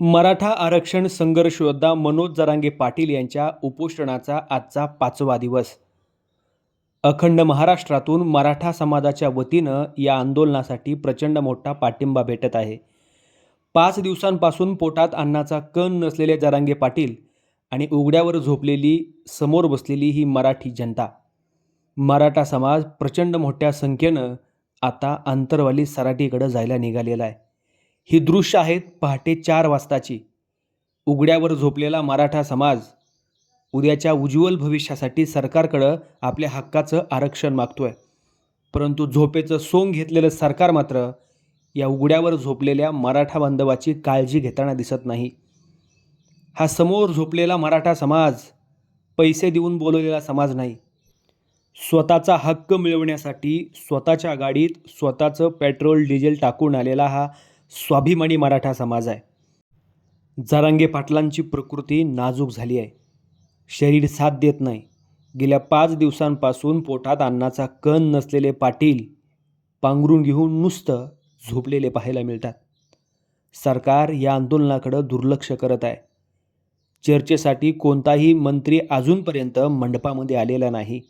मराठा आरक्षण संघर्ष योद्धा मनोज जरांगे पाटील यांच्या उपोषणाचा आजचा पाचवा दिवस. अखंड महाराष्ट्रातून मराठा समाजाच्या वतीनं या आंदोलनासाठी प्रचंड मोठा पाठिंबा भेटत आहे. पाच दिवसांपासून पोटात अन्नाचा कण नसलेले जरांगे पाटील आणि उघड्यावर झोपलेली समोर बसलेली ही मराठी जनता. मराठा समाज प्रचंड मोठ्या संख्येनं आता आंतरवाली सराटीकडे जायला निघालेला आहे. ही दृश्य आहेत पहाटे चार वाजताची. उघड्यावर झोपलेला मराठा समाज उद्याच्या उज्ज्वल भविष्यासाठी सरकारकडं आपल्या हक्काचं आरक्षण मागतोय. परंतु झोपेचं सोंग घेतलेलं सरकार मात्र या उघड्यावर झोपलेल्या मराठा बांधवाची काळजी घेताना दिसत नाही. हा समोर झोपलेला मराठा समाज पैसे देऊन बोलवलेला समाज नाही. स्वतःचा हक्क मिळवण्यासाठी स्वतःच्या गाडीत स्वतःचं पेट्रोल डिझेल टाकून आलेला हा स्वाभिमानी मराठा समाज आहे. जरांगे पाटलांची प्रकृती नाजूक झाली आहे. शरीर साथ देत नाही. गेल्या पाच दिवसांपासून पोटात अन्नाचा कण नसलेले पाटील पांघरून घेऊन नुसतं झोपलेले पाहायला मिळतात. सरकार या आंदोलनाकडं दुर्लक्ष करत आहे. चर्चेसाठी कोणताही मंत्री अजूनपर्यंत मंडपामध्ये आलेला नाही.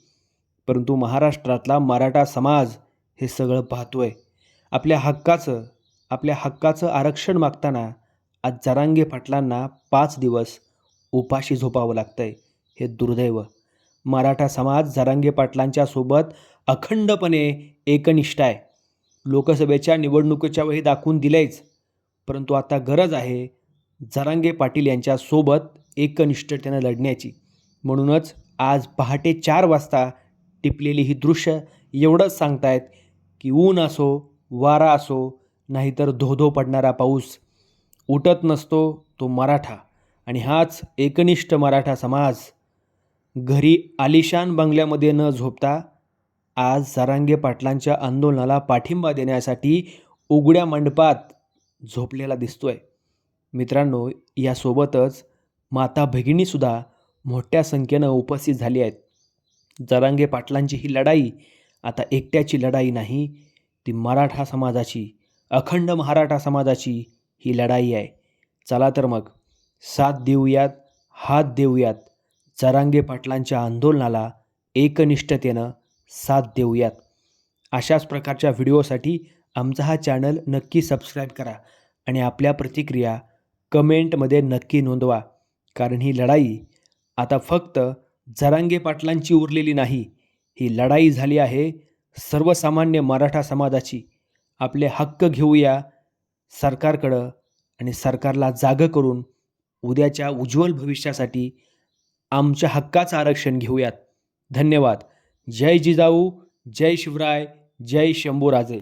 परंतु महाराष्ट्रातला मराठा समाज हे सगळं पाहतोय. आपल्या हक्काचं आपल्या हक्काचं आरक्षण मागताना आज जरांगे पाटलांना पाच दिवस उपाशी झोपावं लागतं आहे हे दुर्दैव. मराठा समाज जरांगे पाटलांच्या सोबत अखंडपणे एकनिष्ठ आहे. लोकसभेच्या निवडणुकीच्या वेळी दाखवून दिलेच परंतु आता गरज आहे जरांगे पाटील यांच्यासोबत एकनिष्ठतेनं लढण्याची. म्हणूनच आज पहाटे चार वाजता टिपलेली ही दृश्य एवढंच सांगतायत की ऊन असो वारा असो नाहीतर धोधो पडणारा पाऊस. उठत नसतो तो मराठा आणि हाच एकनिष्ठ मराठा समाज. घरी आलिशान बंगल्यामध्ये न झोपता आज जरांगे पाटलांच्या आंदोलनाला पाठिंबा देण्यासाठी उघड्या मंडपात झोपलेला दिसतोय. मित्रांनो यासोबतच माता भगिनीसुद्धा मोठ्या संख्येनं उपस्थित झाली आहेत. जरांगे पाटलांची ही लढाई आता एकट्याची लढाई नाही ती मराठा समाजाची. अखंड मराठा समाजाची ही लढाई आहे. चला तर मग साथ देऊयात हात देऊयात. जरांगे पाटलांच्या आंदोलनाला एकनिष्ठतेनं साथ देऊयात. अशाच प्रकारच्या व्हिडिओसाठी आमचा हा चॅनल नक्की सबस्क्राईब करा आणि आपल्या प्रतिक्रिया कमेंटमध्ये नक्की नोंदवा. कारण ही लढाई आता फक्त जरांगे पाटलांची उरलेली नाही ही लढाई झाली आहे सर्वसामान्य मराठा समाजाची. आपले हक्क घेऊया सरकारकडं आणि सरकारला जागं करून उद्याच्या उज्ज्वल भविष्यासाठी आमच्या हक्काचं आरक्षण घेऊयात. धन्यवाद. जय जिजाऊ जय शिवराय जय शंभूराजे.